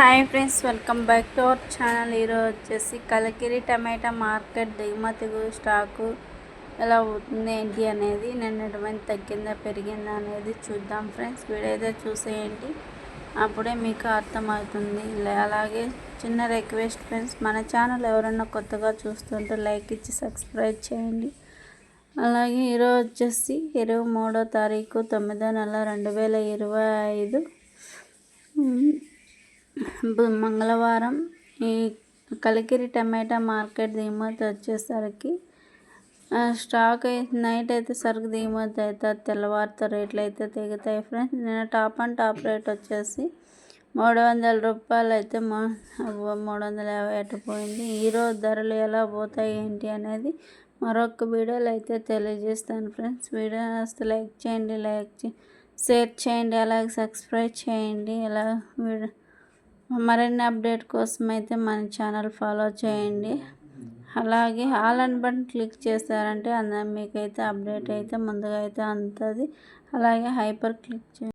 Hi friends welcome back to our channel. ఈరోజు వచ్చేసి కలకిరి టమాటా market దిగుమతి స్టాకు ఎలా అవుతుంది ఏంటి అనేది నిన్నటువంటి తగ్గిందా పెరిగిందా అనేది చూద్దాం ఫ్రెండ్స్. వీడైతే చూసేయండి. అప్పుడే మీకు అర్థమవుతుంది. అలాగే చిన్న రిక్వెస్ట్ ఫ్రెండ్స్ మన ఛానల్ ఎవరైనా కొత్తగా చూస్తుంటే లైక్ ఇచ్చి సబ్స్క్రైబ్ చేయండి. అలాగే ఈరోజు వచ్చేసి ఇరవై మూడో తారీఖు తొమ్మిదో నెల రెండు వేల ఇరవై ఐదు. మంగళవారం ఈ కలికిరి టమాటా మార్కెట్ దిగుమతి వచ్చేసరికి స్టాక్ అయితే నైట్ అయితే సరుకు దిగుమతి అయితే తెల్లవారితో రేట్లు అయితే తెగుతాయి ఫ్రెండ్స్. నేను టాప్ అండ్ టాప్ రేట్ వచ్చేసి మూడు వందల రూపాయలు అయితే మూడు వందల యాభై అట్టుపోయింది ఈరోజు ధరలు ఎలా పోతాయి ఏంటి అనేది మరొక వీడియోలో అయితే తెలియజేస్తాను ఫ్రెండ్స్. వీడియో వస్తే లైక్ చేయండి లైక్ చే షేర్ చేయండి అలాగే సబ్స్క్రైబ్ చేయండి. ఎలా వీడియో మరిన్ని అప్డేట్ కోసం అయితే మన ఛానల్ ఫాలో చేయండి. అలాగే ఆల్ అండ్ బటన్ క్లిక్ చేశారంటే అందరం మీకైతే అప్డేట్ అయితే ముందుగా అయితే అందుతుంది. అలాగే హైపర్ క్లిక్ చేయండి.